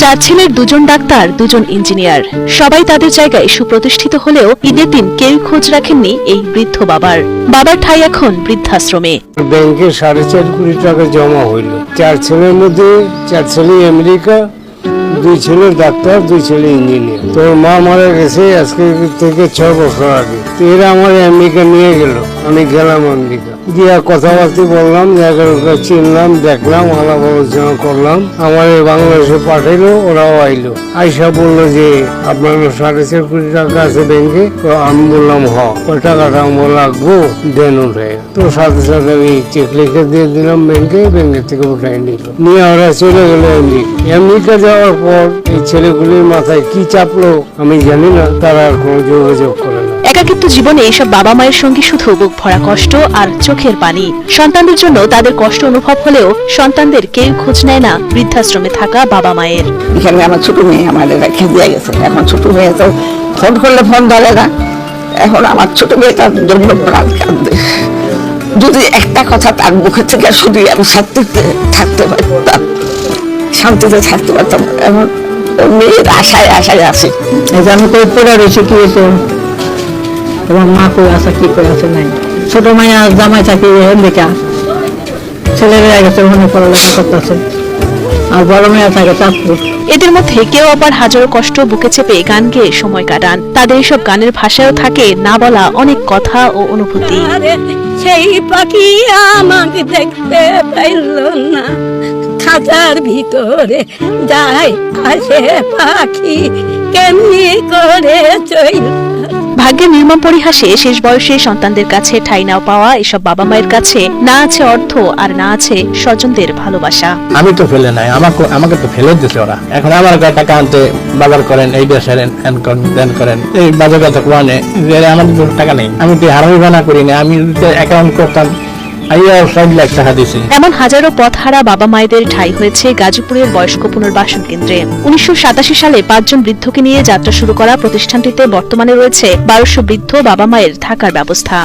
চার ছেলের দুজন ডাক্তার, দুজন ইঞ্জিনিয়ার। সবাই তাদের জায়গায় সুপ্রতিষ্ঠিত হলেও ঈদের দিন কেউ খোঁজ রাখেননি এই বৃদ্ধ বাবার। বাবার ঠাই এখন বৃদ্ধাশ্রমে। ব্যাংকে সাড়ে চার কোটি টাকা জমা হইল। চার ছেলের মধ্যে চার ছেলে আমেরিকা দুই ছেলে ডাক্তার, দুই ছেলে ইঞ্জিনিয়ার তোর মা মারা গেছে, আজকে থেকে ছ বছর আগে। এরা আমার আমেরিকা নিয়ে গেল। আমি গেলাম আমেরিকা। দিয়া কথাবার্তা বললাম জায়গাটা চিনলাম, দেখলাম, আলাপ আলোচনা করলাম। আমার এই বাংলাদেশে পাঠাইলো, ওরাও আইলো। আইসা বলল যে, আপনার সাড়ে চার কোটি টাকা আছে ব্যাংকে তো আমি বললাম, হ। ওই টাকাটা আমার লাগবো, দেন উঠে তো সাথে সাথে আমি চেক লিখে দিয়ে দিলাম ব্যাংকে ব্যাংকের থেকে উঠাই নিল। নিয়ে ওরা চলে গেলো আমেরিকা। আমেরিকা যাওয়ার পর এই ছেলেগুলির মাথায় কি চাপলো আমি জানি না তারা আর কোনো যোগাযোগ করে না। একাকিত্ব জীবনে এইসব বাবা মায়ের সঙ্গে শুধু বুক ভরা কষ্ট আর চোখের পানি। সন্তানদের জন্য তাদের কষ্ট অনুভব হলেও সন্তানদের কেউ খোঁজ নেয় না বৃদ্ধাশ্রমে থাকা বাবা মায়ের। এখানে আমার ছোট মেয়ে আমাদের রেখে দিয়ে গেছে। এখন ছোট মেয়ে তো ফোন করলে ফোন ধরে না। এখন আমার ছোট মেয়ে তার জন্য প্রাণ যদি একটা কথা তার মুখে থেকে শুধু আমি শান্তিতে থাকতে পারতাম শান্তিতে থাকতে পারতাম এখন মেয়ের আশায় আশায় আছে। আমি কই পড়ে রয়েছি কি হয়েছে? তোমার মা কই আছে কি করে আছে নাই। ছোট মায়া জামাই থাকি আমেরিকা ছেলেরা গেছে ওখানে পড়ালেখা করতেছে। আর বড় মেয়ে থাকে চাঁদপুর। এদের মধ্যে কেউ আবার হাজারো কষ্ট বুকে চেপে গান গেয়ে সময় কাটান। তাদের এসব গানের ভাষায়ও থাকে না বলা অনেক কথা ও অনুভূতি। সেই পাখি আমাকে দেখতে পাইল না। খাঁচার ভিতরে যায় আসে পাখি। কেমনি করে চইল ভাগ্যের নির্মম পরিহাসে শেষ বয়সে সন্তানদের কাছে ঠাই না পাওয়া এসব বাবা মায়ের কাছে না আছে অর্থ আর না আছে স্বজনদের ভালোবাসা। আমি তো ফেলে নাই আমাকে আমাকে তো ফেলে দিছে ওরা। এখন আমার কাছে টাকা আনতে বাজার করেন এই দেশের এন করেন দেন করেন। এই বাজার কথা কোয়ানে আমাদের টাকা নেই আমি তো হারামি বানা করি না আমি অ্যাকাউন্ট করতাম এমন হাজারো পথহারা বাবা মায়েদের ঠাই হয়েছে গাজীপুরের বয়স্ক পুনর্বাসন কেন্দ্রে। উনিশশো সাতাশি সালে পাঁচজন বৃদ্ধকে নিয়ে যাত্রা শুরু করা প্রতিষ্ঠানটিতে বর্তমানে রয়েছে বারোশো বৃদ্ধ বাবা মায়ের থাকার ব্যবস্থা।